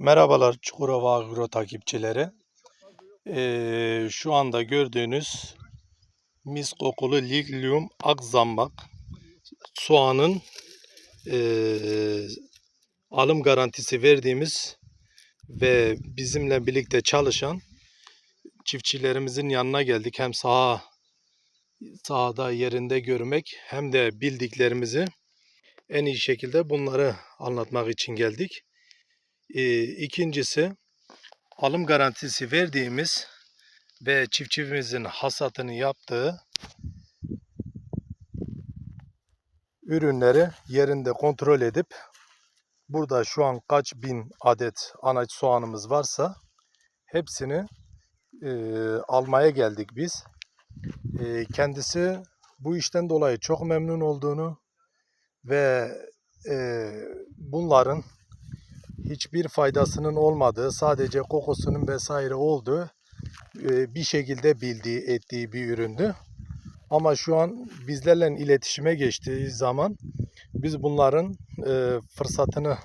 Merhabalar Çukurova Agro takipçileri. Ee, şu anda gördüğünüz mis kokulu Liglium akzambak soğanın ee, alım garantisi verdiğimiz ve bizimle birlikte çalışan çiftçilerimizin yanına geldik. Hem saha sahada yerinde görmek hem de bildiklerimizi en iyi şekilde bunları anlatmak için geldik. Ee, ikincisi alım garantisi verdiğimiz ve çiftçimizin hasatını yaptığı ürünleri yerinde kontrol edip burada şu an kaç bin adet anaç soğanımız varsa hepsini e, almaya geldik biz. E, kendisi bu işten dolayı çok memnun olduğunu ve e, bunların hiçbir faydasının olmadığı, sadece kokusunun vesaire olduğu e, bir şekilde bildiği, ettiği bir üründü. Ama şu an bizlerle iletişime geçtiği zaman biz bunların e, fırsatını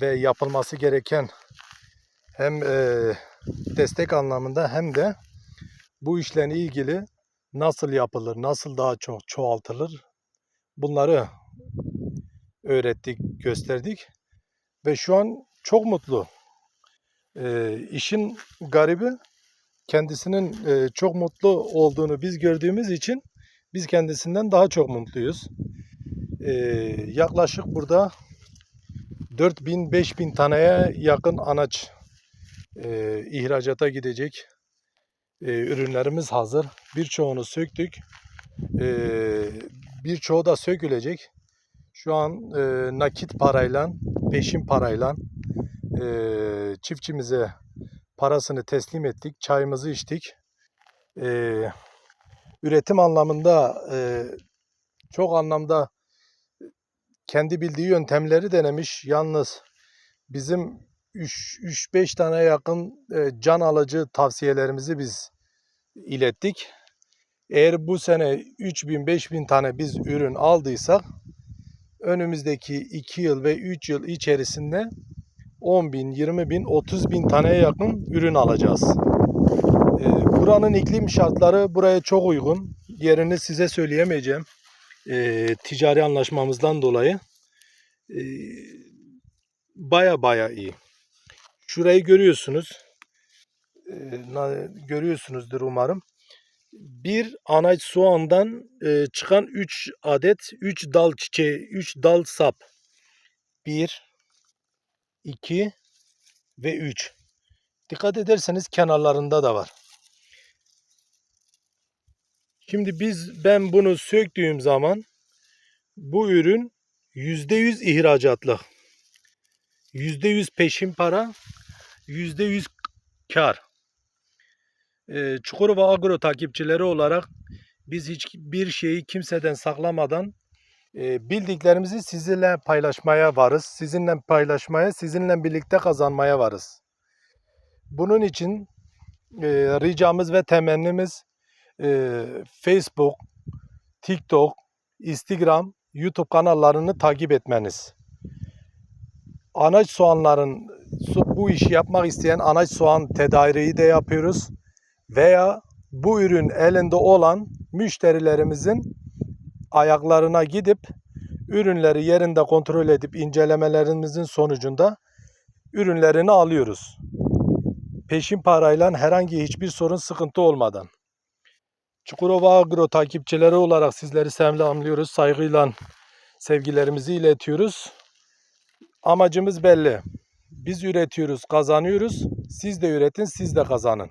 ve yapılması gereken hem e, destek anlamında hem de bu işle ilgili nasıl yapılır, nasıl daha çok çoğaltılır bunları öğrettik, gösterdik ve şu an çok mutlu. E, işin garibi kendisinin e, çok mutlu olduğunu biz gördüğümüz için biz kendisinden daha çok mutluyuz. E, yaklaşık burada 4000-5000 taneye yakın anaç e, ihracata gidecek e, ürünlerimiz hazır. Birçoğunu söktük. E, birçoğu da sökülecek. Şu an e, nakit parayla, peşin parayla e, çiftçimize parasını teslim ettik. Çayımızı içtik. E, üretim anlamında e, çok anlamda kendi bildiği yöntemleri denemiş. Yalnız bizim 3-5 tane yakın e, can alıcı tavsiyelerimizi biz ilettik. Eğer bu sene 3000-5000 tane biz ürün aldıysak önümüzdeki 2 yıl ve 3 yıl içerisinde 10 bin, 20 bin, 30 bin taneye yakın ürün alacağız. Ee, buranın iklim şartları buraya çok uygun. Yerini size söyleyemeyeceğim. Ee, ticari anlaşmamızdan dolayı. Ee, baya baya iyi. Şurayı görüyorsunuz. Görüyorsunuzdur umarım. Bir anaç soğandan e, çıkan 3 adet 3 dal çiçeği, 3 dal sap. 1 2 ve 3. Dikkat ederseniz kenarlarında da var. Şimdi biz ben bunu söktüğüm zaman bu ürün %100 ihracatlı. %100 peşin para, %100 kar. Ee, Çukurova Agro takipçileri olarak biz hiçbir şeyi kimseden saklamadan e, bildiklerimizi sizinle paylaşmaya varız. Sizinle paylaşmaya, sizinle birlikte kazanmaya varız. Bunun için e, ricamız ve temennimiz e, Facebook, TikTok, Instagram, YouTube kanallarını takip etmeniz. Anaç soğanların bu işi yapmak isteyen anaç soğan tedariği de yapıyoruz. Veya bu ürün elinde olan müşterilerimizin ayaklarına gidip ürünleri yerinde kontrol edip incelemelerimizin sonucunda ürünlerini alıyoruz. Peşin parayla herhangi hiçbir sorun sıkıntı olmadan. Çukurova Agro takipçileri olarak sizleri selamlıyoruz. Saygıyla sevgilerimizi iletiyoruz. Amacımız belli. Biz üretiyoruz, kazanıyoruz. Siz de üretin, siz de kazanın.